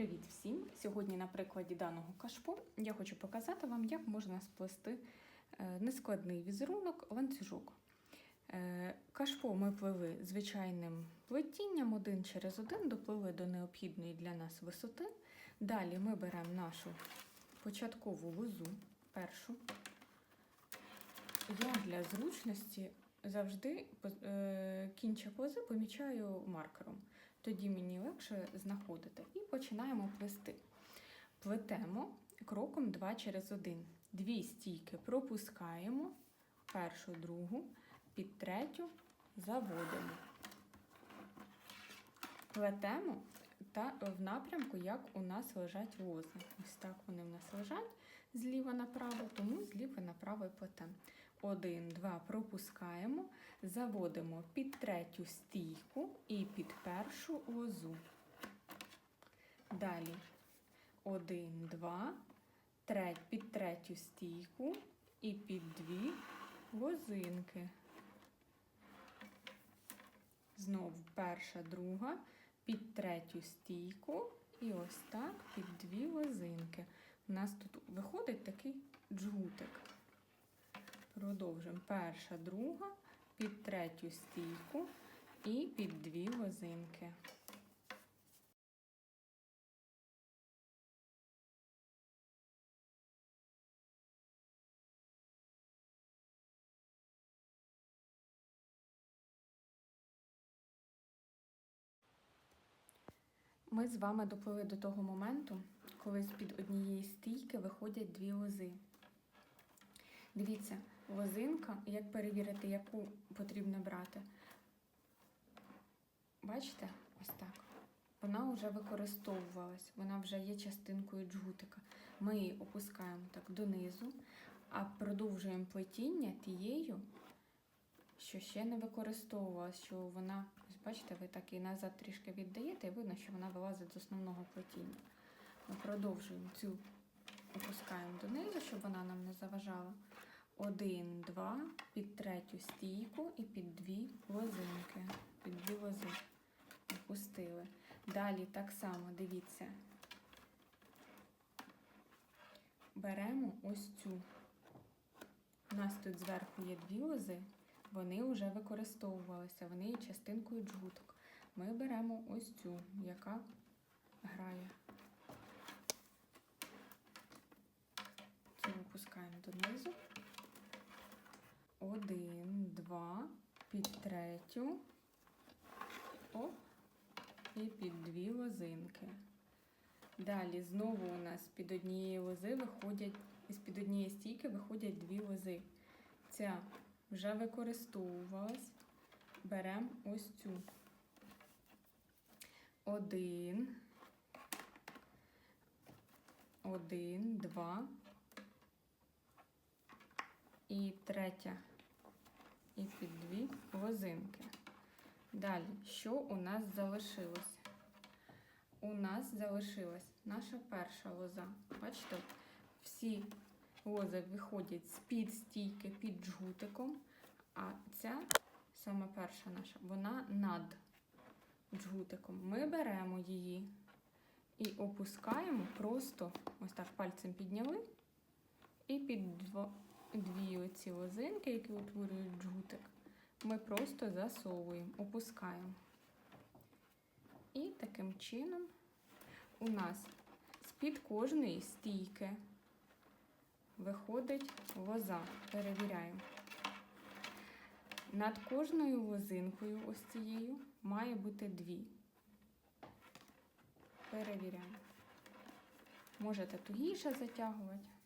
Привіт всім! Сьогодні на прикладі даного кашпо я хочу показати вам, як можна сплести е, нескладний візерунок ланцюжок. Е, Кашпо ми плели звичайним плетінням один через один, доплили до необхідної для нас висоти. Далі ми беремо нашу початкову лозу, першу. Я для зручності завжди е, кінчик лози помічаю маркером. Тоді мені легше знаходити. І починаємо плести. Плетемо кроком 2 через 1. Дві стійки пропускаємо, першу, другу, під третю заводимо. Плетемо та в напрямку, як у нас лежать лози. Ось так вони в нас лежать зліва направо, тому зліва направо і плетемо. Один, два, пропускаємо, заводимо під третю стійку і під першу лозу. Далі один, два, треть, під третю стійку і під дві лозинки. Знову перша, друга, під третю стійку і ось так під дві лозинки. У нас тут виходить такий джгутик. Продовжуємо. Перша, друга, під третю стійку і під дві лозинки. Ми з вами доплили до того моменту, коли з-під однієї стійки виходять дві лози. Дивіться, лозинка, як перевірити, яку потрібно брати. Бачите, ось так. Вона вже використовувалась, вона вже є частинкою джгутика. Ми її опускаємо так донизу, а продовжуємо плетіння тією, що ще не використовувалась, що вона, ось бачите, ви так і назад трішки віддаєте, і видно, що вона вилазить з основного плетіння. Ми продовжуємо цю опускаємо донизу, щоб вона нам не заважала. Один, два, під третю стійку і під дві лозинки. Під дві лози опустили. Далі так само, дивіться, беремо ось цю. У нас тут зверху є дві лози, вони вже використовувалися, вони є частинкою джгуток. Ми беремо ось цю, яка грає. Цю опускаємо донизу. Один, два, під третю. Оп. І під дві лозинки. Далі знову у нас під однієї лози виходять, з під однієї стійки виходять дві лози. Ця вже використовувалась. Беремо ось цю. Один. Один, два. І третя. І під дві лозинки. Далі, що у нас залишилось? У нас залишилась наша перша лоза. Бачите, всі лози виходять з-під стійки під джгутиком, а ця, саме перша наша, вона над джгутиком. Ми беремо її і опускаємо просто ось так пальцем підняли, і під дві оці лозинки, які утворюють джгутик, ми просто засовуємо, опускаємо. І таким чином у нас з-під кожної стійки виходить лоза. Перевіряємо. Над кожною лозинкою, ось цією, має бути дві. Перевіряємо. Можете тугіше затягувати.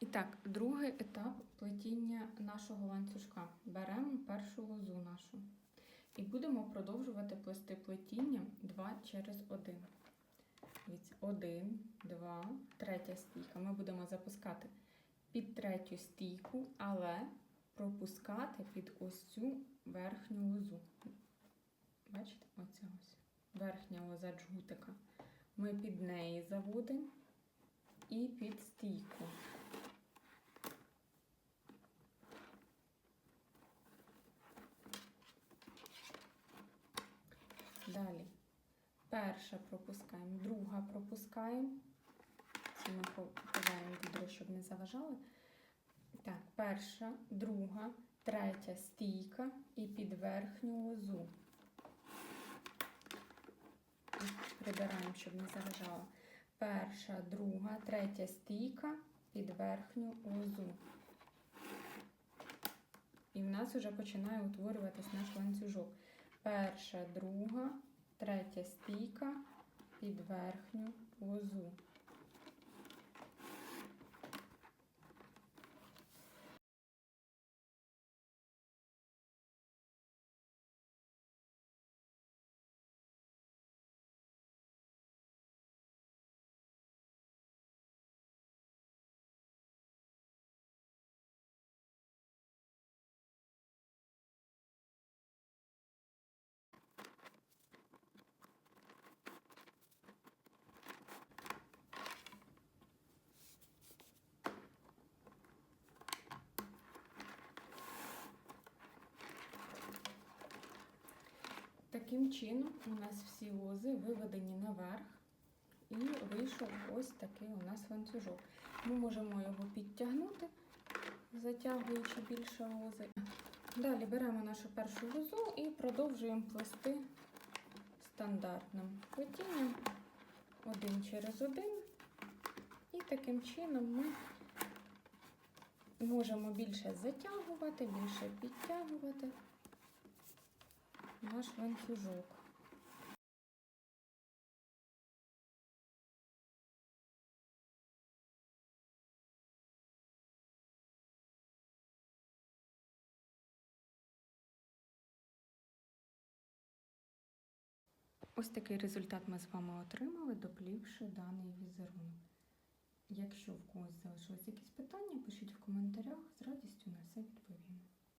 І так, другий етап плетіння нашого ланцюжка. Беремо першу лозу нашу і будемо продовжувати плести плетіння 2 через 1. Дивіться, 1, 2, третя стійка. Ми будемо запускати під третю стійку, але пропускати під ось цю верхню лозу. Бачите, оця ось верхня лоза джгутика. Ми під неї заводимо і під стійку. Далі Перша пропускаємо, друга пропускаємо. Це ми ховаємо відро, щоб не заважали. Так, перша, друга, третя стійка і під верхню лозу. Прибираємо, щоб не заважало. Перша, друга, третя стійка під верхню лозу. І в нас вже починає утворюватись наш ланцюжок. Перша, друга, третя стійка під верхню лозу. Таким чином у нас всі лози виведені наверх і вийшов ось такий у нас ланцюжок. Ми можемо його підтягнути, затягуючи більше лози. Далі беремо нашу першу лозу і продовжуємо плести стандартним плетінням один через один. І таким чином ми можемо більше затягувати, більше підтягувати наш ланцюжок. Ось такий результат ми з вами отримали, доплівши даний візерунок. Якщо в когось залишились якісь питання, пишіть в коментарях.